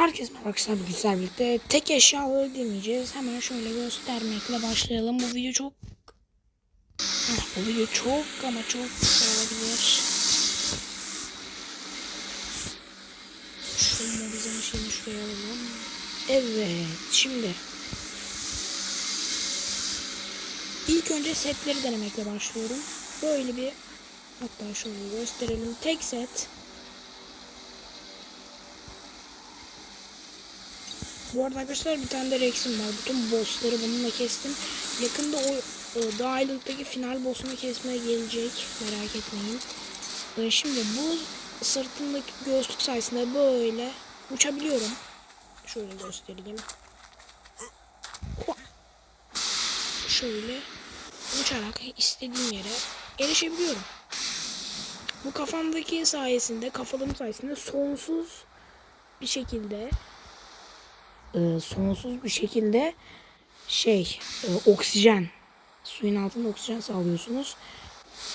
Herkes merhaba arkadaşlar sizlerle birlikte tek eşyaları deneyeceğiz. Hemen şöyle göstermekle başlayalım. Bu video çok Heh, bu video çok ama çok kısa olabilir. Şunu bizim şeyini şuraya alalım. Evet şimdi İlk önce setleri denemekle başlıyorum. Böyle bir hatta şöyle gösterelim. Tek set Bu arada arkadaşlar bir tane de Rex'im var. Bütün bossları bununla kestim. Yakında o e, dahillikteki final boss'unu kesmeye gelecek. Merak etmeyin. E, şimdi bu sırtımdaki göğüslük sayesinde böyle uçabiliyorum. Şöyle göstereyim. Şöyle uçarak istediğim yere erişebiliyorum. Bu kafamdaki sayesinde, kafalım sayesinde sonsuz bir şekilde e, sonsuz bir şekilde şey e, oksijen suyun altında oksijen sağlıyorsunuz.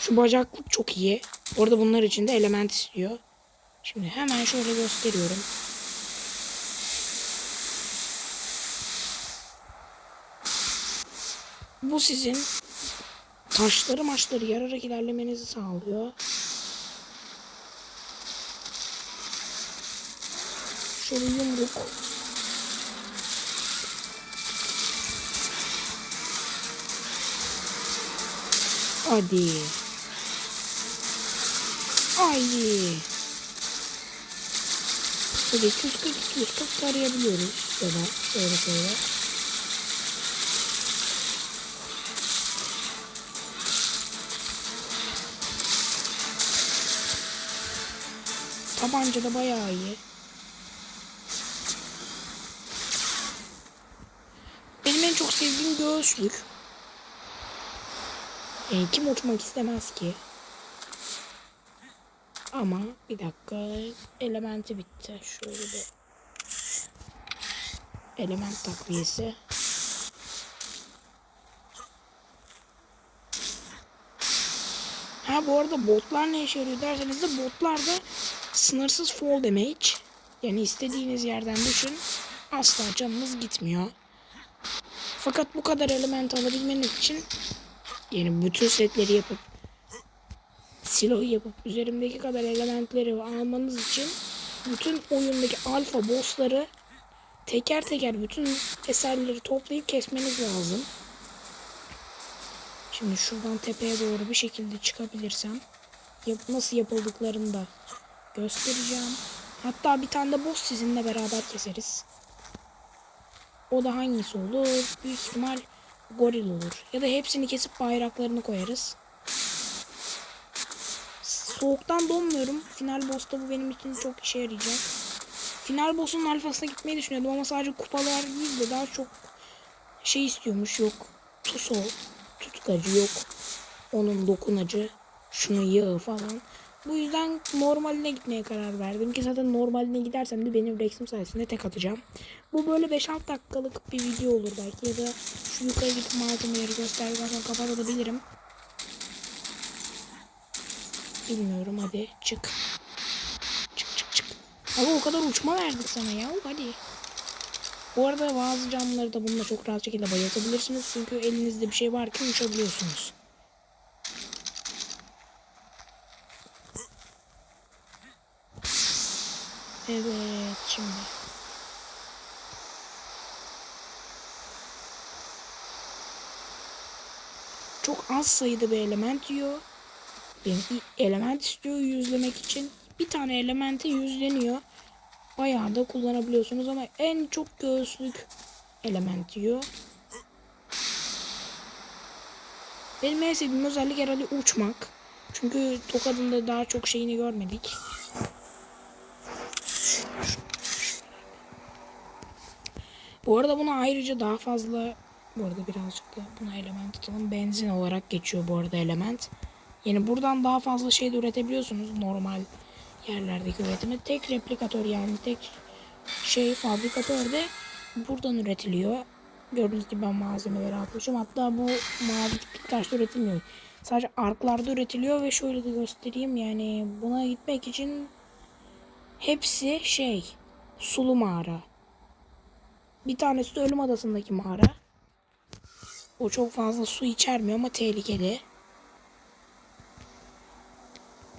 Şu bacaklık çok iyi. Orada bunlar için de element istiyor. Şimdi hemen şöyle gösteriyorum. Bu sizin taşları maçları yararak ilerlemenizi sağlıyor. Şöyle yumruk Hadi. Haydi. Böyle 240 240 tarayabiliyoruz. Ya da şöyle şöyle. Tabanca da bayağı iyi. Benim en çok sevdiğim göğüslük. E, kim uçmak istemez ki? Ama bir dakika elementi bitti. Şöyle bir element takviyesi. Ha bu arada botlar ne işe yarıyor derseniz de botlar da sınırsız fall damage. Yani istediğiniz yerden düşün. Asla canınız gitmiyor. Fakat bu kadar element alabilmeniz için yani bütün setleri yapıp silah yapıp üzerimdeki kadar elementleri almanız için bütün oyundaki alfa bossları teker teker bütün eserleri toplayıp kesmeniz lazım. Şimdi şuradan tepeye doğru bir şekilde çıkabilirsem yap nasıl yapıldıklarını da göstereceğim. Hatta bir tane de boss sizinle beraber keseriz. O da hangisi olur? Büyük ihtimal goril olur. Ya da hepsini kesip bayraklarını koyarız. Soğuktan donmuyorum. Final boss'ta bu benim için çok işe yarayacak. Final boss'un alfasına gitmeyi düşünüyordum ama sadece kupalar değil de daha çok şey istiyormuş. Yok tuso, tutkacı yok. Onun dokunacı, şunun yağı falan. Bu yüzden normaline gitmeye karar verdim ki zaten normaline gidersem de benim Rex'im sayesinde tek atacağım. Bu böyle 5-6 dakikalık bir video olur belki ya da şu yukarı gidip malzemeleri gösterdikten sonra kapatabilirim. Bilmiyorum hadi çık. Çık çık çık. Ama o kadar uçma verdik sana ya hadi. Bu arada bazı camları da bununla çok rahat şekilde bayıltabilirsiniz. Çünkü elinizde bir şey varken uçabiliyorsunuz. Evet şimdi. Çok az sayıda bir element yiyor. Bir element istiyor yüzlemek için. Bir tane elementi yüzleniyor. Bayağı da kullanabiliyorsunuz ama en çok göğüslük element yiyor. Benim en sevdiğim özellik herhalde uçmak. Çünkü Tokad'ın daha çok şeyini görmedik. Bu arada buna ayrıca daha fazla bu arada birazcık da buna element atalım. Benzin olarak geçiyor bu arada element. Yani buradan daha fazla şey de üretebiliyorsunuz normal yerlerdeki üretimi. Tek replikatör yani tek şey fabrikatör de buradan üretiliyor. Gördüğünüz gibi ben malzemeleri atmışım. Hatta bu mavi taşta üretilmiyor. Sadece arklarda üretiliyor ve şöyle de göstereyim yani buna gitmek için hepsi şey sulu mağara. Bir tanesi de Ölüm Adası'ndaki mağara. O çok fazla su içermiyor ama tehlikeli.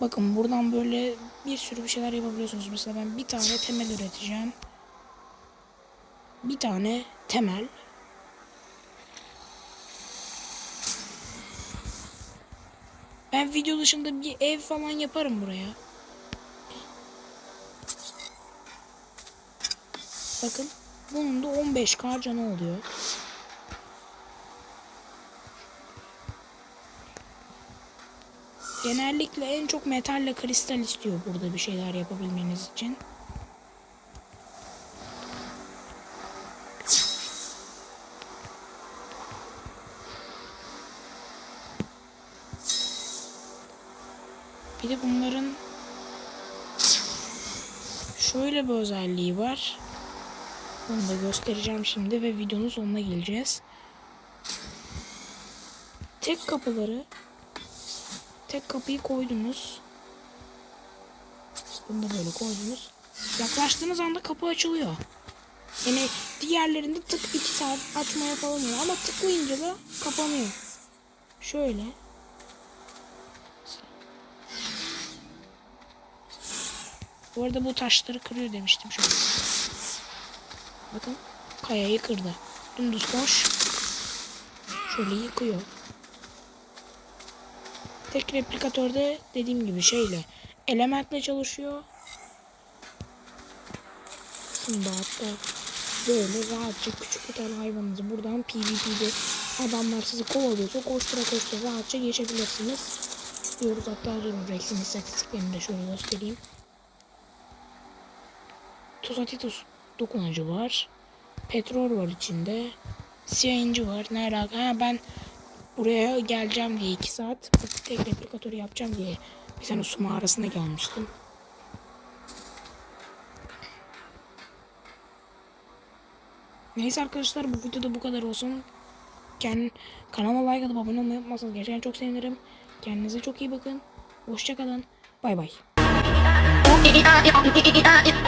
Bakın buradan böyle bir sürü bir şeyler yapabiliyorsunuz. Mesela ben bir tane temel üreteceğim. Bir tane temel. Ben video dışında bir ev falan yaparım buraya. Bakın bunun da 15k canı oluyor. Genellikle en çok metalle kristal istiyor burada bir şeyler yapabilmeniz için. Bir de bunların şöyle bir özelliği var. Onu da göstereceğim şimdi ve videonun sonuna geleceğiz. Tek kapıları tek kapıyı koydunuz. Bunu da böyle koydunuz. Yaklaştığınız anda kapı açılıyor. Yani diğerlerinde tık 2 saat açmaya falan oluyor ama tıklayınca da kapanıyor. Şöyle. Bu arada bu taşları kırıyor demiştim şöyle. Bakın kayayı kırdı. Dümdüz koş. Şöyle yıkıyor. Tek replikatörde dediğim gibi şeyle elementle çalışıyor. Bunda hatta böyle rahatça küçük bir tane hayvanınızı buradan PvP'de adamlar sizi kovalıyorsa koştura koştura rahatça geçebilirsiniz. Diyoruz hatta durun Rex'in istatistiklerini de şöyle göstereyim. Tosatitus dokunacı var. Petrol var içinde. CNG var. Ne alaka? Ha, ben buraya geleceğim diye 2 saat tek replikatörü yapacağım diye bir tane su mağarasına gelmiştim. Neyse arkadaşlar bu videoda bu kadar olsun. Kend, kanalıma like atıp abone olmayı unutmazsanız gerçekten çok sevinirim. Kendinize çok iyi bakın. Hoşçakalın. Bay bay.